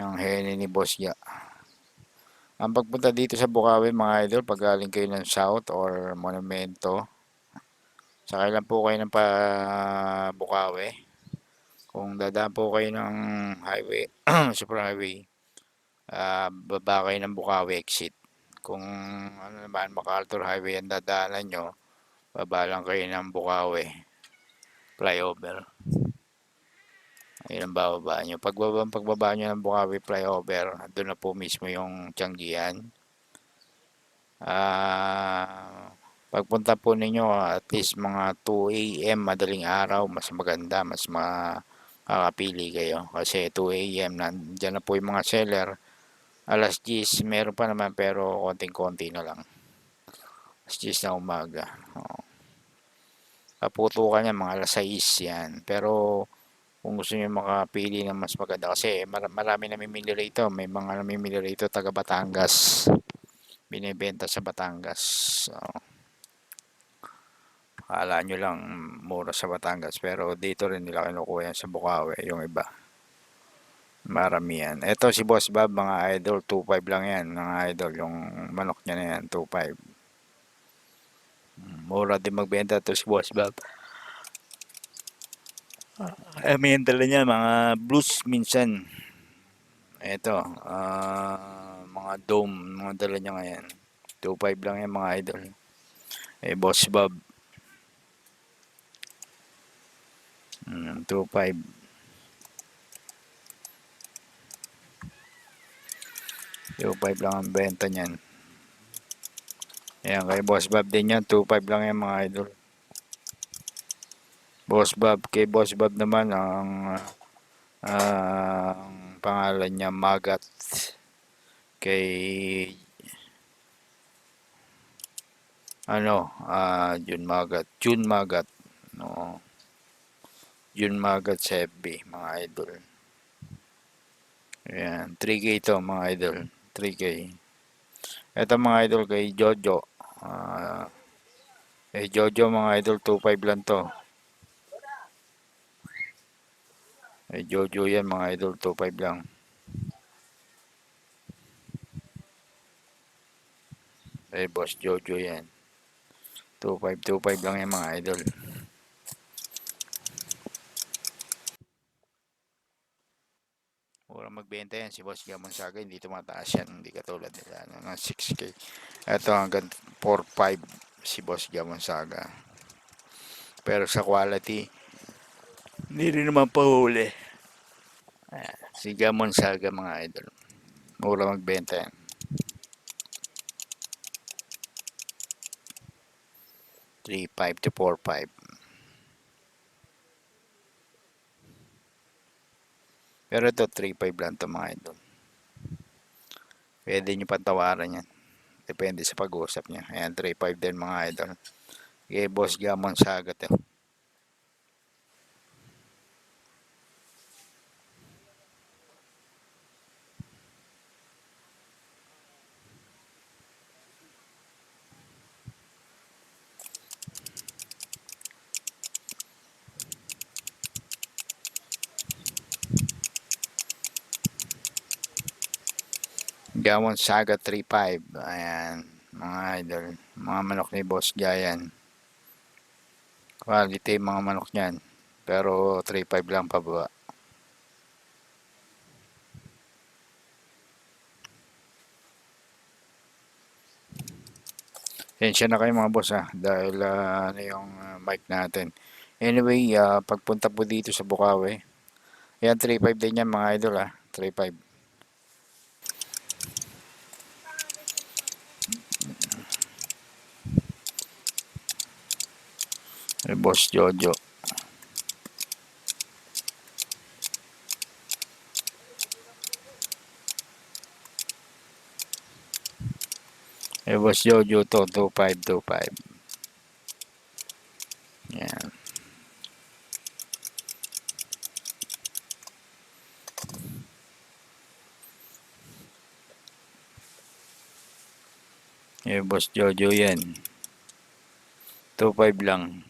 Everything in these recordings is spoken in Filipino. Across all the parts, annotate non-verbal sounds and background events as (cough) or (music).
Yung heni ni Boss Ya. Ang pagpunta dito sa Bukawi mga idol, pag galing kayo ng South or Monumento, sakay lang po kayo ng pa Bukawi. Kung dadaan po kayo ng highway, (clears throat) super highway, ah, baba kayo ng Bukawi exit. Kung ano naman, MacArthur Highway ang dadaanan nyo, baba lang kayo ng Bukawi flyover. Ayun ang bababa nyo. Pagbaba, pagbaba nyo ng Bukawi flyover, doon na po mismo yung Tianggian. Ah, pagpunta po ninyo at least mga 2 a.m. madaling araw, mas maganda, mas makakapili kayo. Kasi 2 a.m. nandiyan na po yung mga seller. Alas 10, meron pa naman pero konting-konti na lang. Alas 10 na umaga. Oo. Kaputukan yan, mga alas 6 yan. Pero kung gusto niyo makapili ng mas maganda. Kasi mar- marami namimili rito. May mga namimili rito taga Batangas. Binibenta sa Batangas. So, akala nyo lang mura sa Batangas. Pero dito rin nila kinukuha yan sa Bukawi yung iba. Marami yan. Eto si Boss Bob mga idol. 2.5 lang yan mga idol. Yung manok niya na yan 2.5 mura din magbenta to si Boss Bob Eh, may yung dala niya, mga blues minsan. Ito, ah, mga dome, mga dala niya ngayon. 2.5 lang yan mga idol. Eh, Boss Bob. Mm, 2.5. Two five lang ang benta niyan. Ayan, kay Boss Bob din yan. 2.5 lang yan mga idol. Boss Bob, kay Boss Bob naman ang ah, ang pangalan niya Magat kay ano, ah Jun Magat, Jun Magat, no. Jun Magat sa FB, mga idol. Ayan, 3K to mga idol, 3K. Ito mga idol kay Jojo. Ah, eh Jojo mga idol 2.5 lang to. Eh Jojo yan mga idol 2.5 lang. Eh boss Jojo yan. 2.5 2.5 lang yan mga idol. Mura magbenta yan si Boss Gamon sa. Hindi tumataas yan. Hindi katulad nila. Ano, ng 6K. Ito hanggang 4.5 si Boss Gamon Saga. Pero sa quality, hindi rin naman pahuli. Ayan, si Gamon Saga mga idol. Mura magbenta yan. Three five to four five. Pero ito 3.5 lang to mga idol. Pwede nyo patawaran yan. Depende sa pag-uusap niya. Ayan 3.5 din mga idol. Kay Boss Gamon Saga to. Gamon Saga 3.5. Ayan. Mga idol. Mga manok ni Boss Giant. Quality mga manok niyan. Pero 3.5 lang pababa. Tensya na kayo mga boss ha. Dahil ah, ano yung ah, mic natin. Anyway, ah, pagpunta po dito sa Bukawi. Ayan 3.5 din yan mga idol ha. 3.5. Eh, Boss Jojo. Eh, Boss Jojo to, 2525. Yan. Eh, Boss Jojo yan. 25 lang.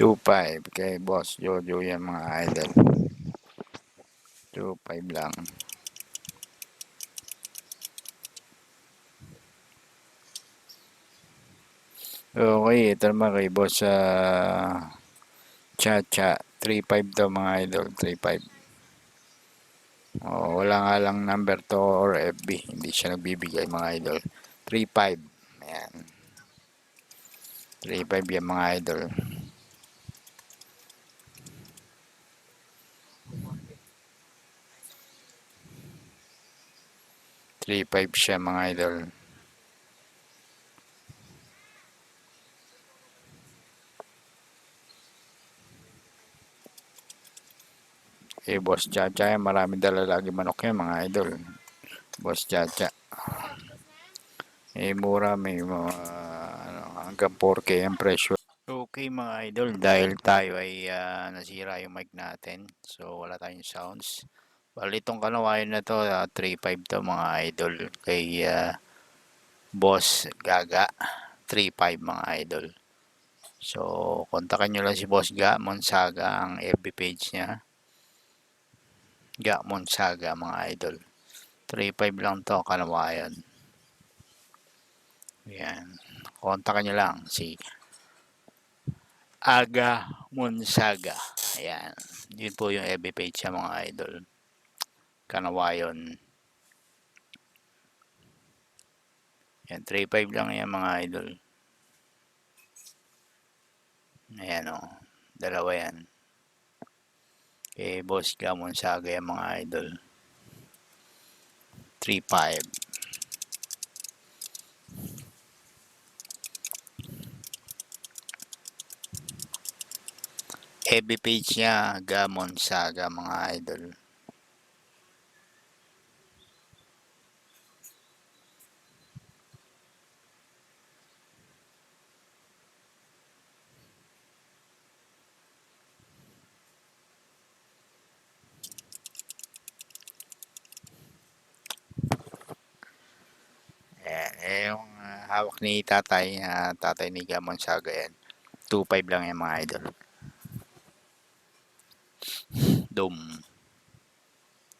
2.5 kay Boss. Jojo yan mga idol. 2.5 lang. Okay ito naman kay Boss uh, Cha Cha. 3.5 daw mga idol. 3.5 Oh, wala nga lang number to or FB. Hindi siya nagbibigay mga idol. 3.5. Ayan. 3.5 yan mga idol. Three five siya mga idol. Eh, Boss Chacha, yan, marami dala lagi manok yan mga idol. Boss Chacha. Eh, mura may mga ano, hanggang 4K ang presyo. Okay mga idol, dahil tayo ay ah, nasira yung mic natin. So, wala tayong sounds. Bali, itong kanawayan na to, ah, 3.5 to mga idol. Kay ah, Boss Gaga. 3.5 mga idol. So, kontakan nyo lang si Boss Ga Monsaga ang FB page niya. Ga Monsaga mga idol. 3.5 lang to kanawayan. Yan. Kontakan nyo lang si Aga Monsaga. Ayan. Yun po yung FB page niya mga idol. Kanawayon. Yan. 3.5 lang yan mga idol. Ayan o. Dalawa yan. Kay Boss Gamon Saga yung mga idol. 3.5. FB page niya, Gamon Saga mga idol. Ayan, eh, yung ah, hawak ni tatay, ah, tatay ni Gamon Saga yan. 2.5 lang yan mga idol. Dum.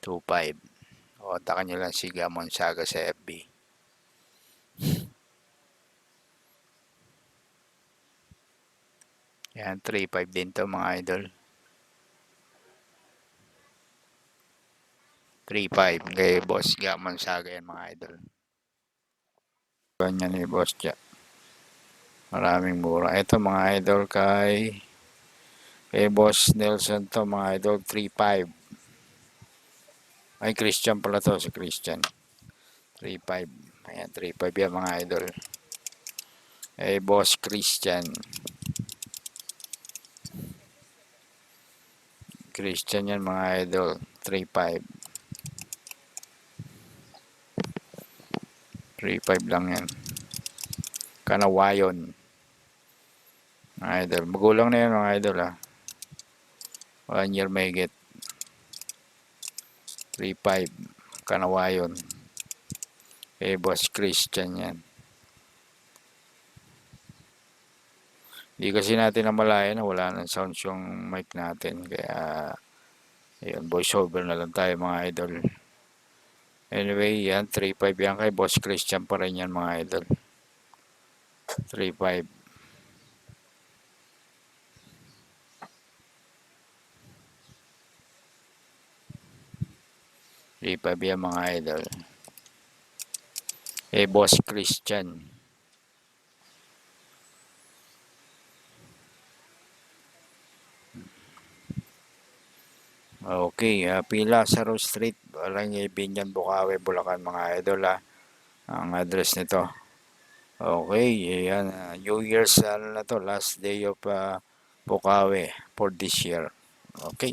2.5. Kontakan nyo lang si Gamon Saga sa FB. Yan, 3.5 din to mga idol. 3.5 kay Boss Gamon Saga yan mga idol. Ganyan ni Boss Ja. Maraming mura. Ito mga idol kay kay Boss Nelson to mga idol 3.5. Ay Christian pala to si Christian. 3.5. Ayan 3.5 yan mga idol. Eh Boss Christian. Christian yan mga idol. 3.5. 3.5 lang yan. Kanawayon. Mga idol. Magulang na yan mga idol ah. One year may get. 3.5. Kanawayon. Eh, Boss Christian yan. Hindi kasi natin namalayan na wala nang sounds yung mic natin. Kaya, ayun, voice over na lang tayo mga idol. Anyway, yan, 3.5 yan kay Boss Christian pa rin yan mga idol. 3.5. Three-five yan mga idol. Eh, Boss Christian. Okay, ah, pila sa Rose Street, Barangay Binyan, Bukawi, Bulacan mga idol ah. Ang address nito. Okay, yan. ah, New Year's ano na to, last day of ah, Bukawi for this year. Okay.